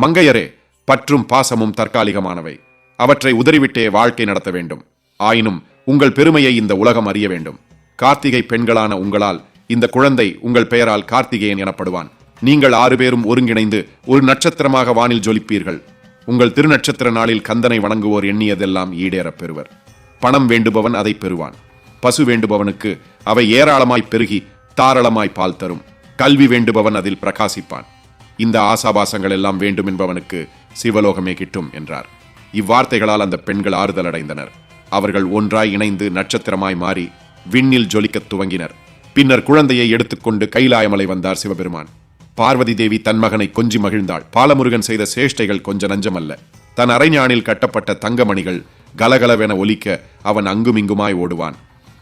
மங்கையரே பற்றும் பாசமும் தற்காலிகமானவை. அவற்றை உதறிவிட்டே வாழ்க்கை நடத்த வேண்டும். ஆயினும் உங்கள் பெருமையை இந்த உலகம் அறிய வேண்டும். கார்த்திகை பெண்களான உங்களால் இந்த குழந்தை உங்கள் பெயரால் கார்த்திகேயன் எனப்படுவான். நீங்கள் ஆறு பேரும் ஒருங்கிணைந்து ஒரு நட்சத்திரமாக வானில் ஜொலிப்பீர்கள். உங்கள் திருநட்சத்திர நாளில் கந்தனை வணங்குவோர் எண்ணியதெல்லாம் ஈடேறப் பெறுவர். பணம் வேண்டுபவன் அதை பெறுவான். பசு வேண்டுபவனுக்கு அவை ஏராளமாய் பெருகி தாராளமாய் பால் தரும். கல்வி வேண்டுபவன் அதில் பிரகாசிப்பான். இந்த ஆசாபாசங்கள் எல்லாம் வேண்டும் என்பவனுக்கு சிவலோகமே கிட்டும் என்றார். இவ்வார்த்தைகளால் அந்த பெண்கள் ஆறுதல் அடைந்தனர் அவர்கள் ஒன்றாய் இணைந்து நட்சத்திரமாய் மாறி விண்ணில் ஜொலிக்கத் துவங்கினர். பின்னர் குழந்தையை எடுத்துக்கொண்டு கைலாயமலை வந்தார் சிவபெருமான். பார்வதி தேவி தன் மகனை கொஞ்சி மகிழ்ந்தாள். பாலமுருகன் செய்த சேஷ்டைகள் கொஞ்ச நஞ்சமல்ல. தன் அரைஞானில் கட்டப்பட்ட தங்கமணிகள் கலகலவென ஒலிக்க அவன் அங்குமிங்குமாய் ஓடுவான்.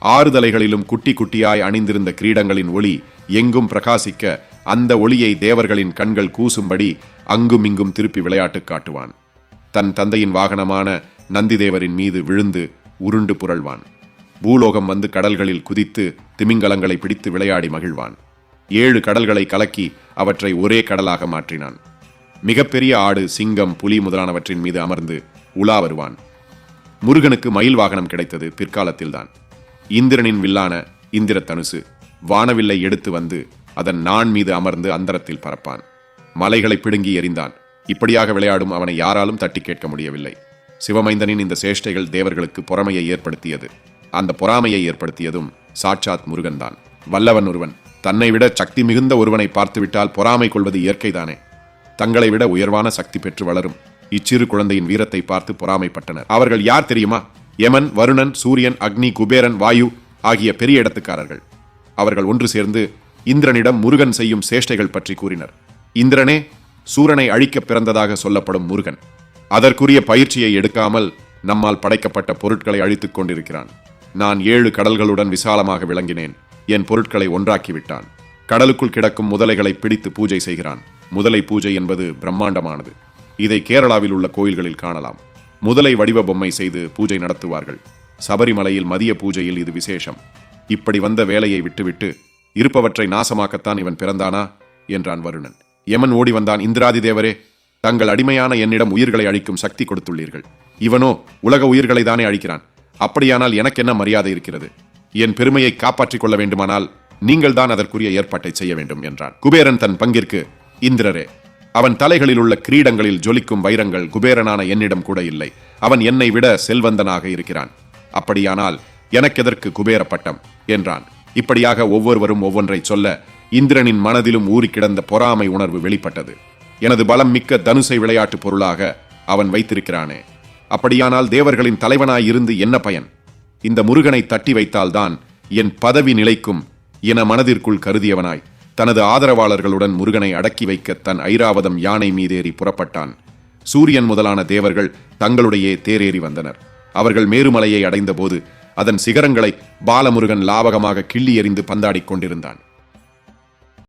ஆறுதலைகளிலும் குட்டி குட்டியாய் அணிந்திருந்த கிரீடங்களின் ஒளி எங்கும் பிரகாசிக்க அந்த ஒளியை தேவர்களின் கண்கள் கூசும்படி அங்குமிங்கும் திருப்பி விளையாட்டு காட்டுவான். தன் தந்தையின் வாகனமான நந்திதேவரின் மீது விழுந்து உருண்டு புரள்வான். பூலோகம் வந்து கடல்களில் குதித்து திமிங்கலங்களை பிடித்து விளையாடி மகிழ்வான். ஏழு கடல்களை கலக்கி அவற்றை ஒரே கடலாக மாற்றினான். மிகப்பெரிய ஆடு சிங்கம் புலி முதலானவற்றின் மீது அமர்ந்து உலா வருவான். முருகனுக்கு மயில் வாகனம் கிடைத்தது பிற்காலத்தில்தான். இந்திரனின் வில்லான இந்திர தனுசு வானவில்லை எடுத்து வந்து அதன் நான் மீது அமர்ந்து அந்தரத்தில் பறப்பான். மலைகளை பிடுங்கி எறிந்தான். இப்படியாக விளையாடும் அவனை யாராலும் தட்டி கேட்க முடியவில்லை. சிவமைந்தனின் இந்த சேஷ்டைகள் தேவர்களுக்கு பொறாமையை ஏற்படுத்தியது. அந்த பொறாமையை ஏற்படுத்தியதும் சாட்சாத் முருகன்தான். வல்லவன் ஒருவன் தன்னை விட சக்தி மிகுந்த ஒருவனை பார்த்துவிட்டால் பொறாமை கொள்வது இயற்கைதானே? தங்களை விட உயர்வான சக்தி பெற்று வளரும் இச்சிறு குழந்தையின் வீரத்தை பார்த்து பொறாமைப்பட்டனர். அவர்கள் யார் தெரியுமா? யமன் வருணன் சூரியன் அக்னி குபேரன் வாயு ஆகிய பெரிய இடத்துக்காரர்கள். அவர்கள் ஒன்று சேர்ந்து இந்திரனிடம் முருகன் செய்யும் சேஷ்டைகள் பற்றி கூறினர். இந்திரனே சூரனை அழிக்க பிறந்ததாக சொல்லப்படும் முருகன். அதற்குரிய பயிற்சியை எடுக்காமல் நம்மால் படைக்கப்பட்ட பொருட்களை அழித்துக் கொண்டிருக்கிறான். நான் ஏழு கடல்களுடன் விசாலமாக விளங்கினேன். என் பொருட்களை ஒன்றாக்கி விட்டான் கடலுக்குள் கிடக்கும் முதலைகளை பிடித்து பூஜை செய்கிறான். முதலை பூஜை என்பது பிரம்மாண்டமானது. இதை கேரளாவில் உள்ள கோயில்களில் காணலாம். முதலை வடிவ பொம்மை செய்து பூஜை நடத்துவார்கள். சபரிமலையில் மதிய பூஜையில் இது விசேஷம். இப்படி வந்த வேலையை விட்டுவிட்டு இருப்பவற்றை நாசமாக்கத்தான் இவன் பிறந்தானா? என்றான் வருணன். யமன் ஓடி வந்தான் இந்திராதி தேவரே தங்கள் அடிமையான என்னிடம் உயிர்களை அழிக்கும் சக்தி கொடுத்துள்ளீர்கள். இவனோ உலக உயிர்களை தானே அழிக்கிறான். அப்படியானால் எனக்கு என்ன மரியாதை இருக்கிறது? என் பெருமையை காப்பாற்றிக் கொள்ள வேண்டுமானால் நீங்கள் தான் அதற்குரிய ஏற்பாட்டை செய்ய வேண்டும் என்றான். குபேரன் தன் பங்கிற்கு இந்திரரே அவன் தலைகளில் உள்ள கிரீடங்களில் ஜொலிக்கும் வைரங்கள் குபேரனான என்னிடம் கூட இல்லை. அவன் என்னை விட செல்வந்தனாக இருக்கிறான். அப்படியானால் எனக்கெதற்கு குபேர பட்டம்? என்றான். இப்படியாக ஒவ்வொருவரும் ஒவ்வொன்றை சொல்ல இந்திரனின் மனதிலும் ஊறி கிடந்த பொறாமை உணர்வு வெளிப்பட்டது. எனது பலம் மிக்க தனுசை விளையாட்டு பொருளாக அவன் வைத்திருக்கிறானே. அப்படியானால் தேவர்களின் தலைவனாய் இருந்து என்ன பயன்? இந்த முருகனை தட்டி வைத்தால்தான் என் பதவி நிலைக்கும் என மனதிற்குள் கருதியவனாய் தனது ஆதரவாளர்களுடன் முருகனை அடக்கி வைக்க தன் ஐராவதம் யானை மீதேறி புறப்பட்டான். சூரியன் முதலான தேவர்கள் தங்களுடைய தேரேறி வந்தனர். அவர்கள் மேருமலையை அடைந்தபோது அதன் சிகரங்களை பாலமுருகன் லாவகமாக கிள்ளி எறிந்து பந்தாடிக் கொண்டிருந்தான்.